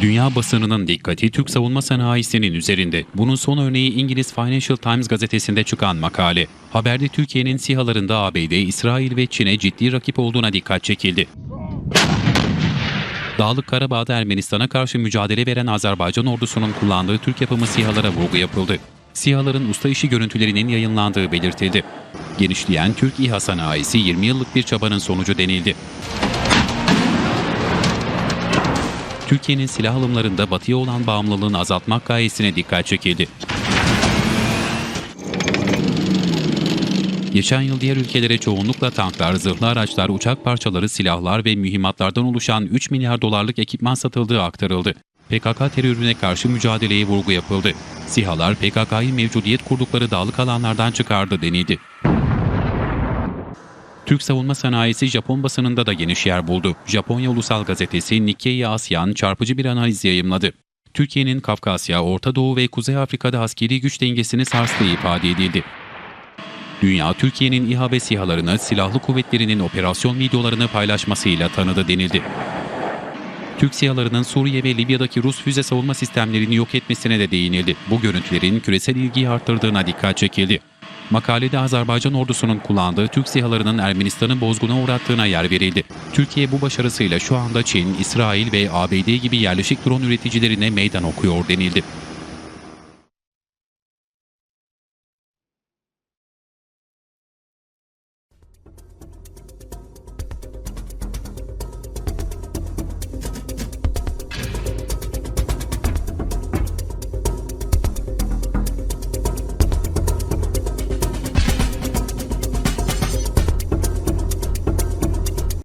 Dünya basınının dikkati Türk savunma sanayisinin üzerinde. Bunun son örneği İngiliz Financial Times gazetesinde çıkan makale. Haberde Türkiye'nin SİHA'larında ABD, İsrail ve Çin'e ciddi rakip olduğuna dikkat çekildi. Dağlık Karabağ'da Ermenistan'a karşı mücadele veren Azerbaycan ordusunun kullandığı Türk yapımı SİHA'lara vurgu yapıldı. SİHA'ların usta işi görüntülerinin yayınlandığı belirtildi. Genişleyen Türk İHA sanayisi 20 yıllık bir çabanın sonucu denildi. Türkiye'nin silah alımlarında batıya olan bağımlılığını azaltmak gayesine dikkat çekildi. Geçen yıl diğer ülkelere çoğunlukla tanklar, zırhlı araçlar, uçak parçaları, silahlar ve mühimmatlardan oluşan 3 milyar dolarlık ekipman satıldığı aktarıldı. PKK terörüne karşı mücadeleye vurgu yapıldı. SİHA'lar PKK'yı mevcudiyet kurdukları dağlık alanlardan çıkardı denildi. Türk savunma sanayisi Japon basınında da geniş yer buldu. Japonya Ulusal Gazetesi Nikkei Asyan çarpıcı bir analiz yayımladı. Türkiye'nin Kafkasya, Orta Doğu ve Kuzey Afrika'da askeri güç dengesini sarstığı ifade edildi. Dünya, Türkiye'nin İHA ve SİHA'larını, silahlı kuvvetlerinin operasyon videolarını paylaşmasıyla tanıdı denildi. Türk SİHA'larının Suriye ve Libya'daki Rus füze savunma sistemlerini yok etmesine de değinildi. Bu görüntülerin küresel ilgiyi arttırdığına dikkat çekildi. Makalede Azerbaycan ordusunun kullandığı Türk SİHA'larının Ermenistan'ı bozguna uğrattığına yer verildi. Türkiye bu başarısıyla şu anda Çin, İsrail ve ABD gibi yerleşik drone üreticilerine meydan okuyor denildi.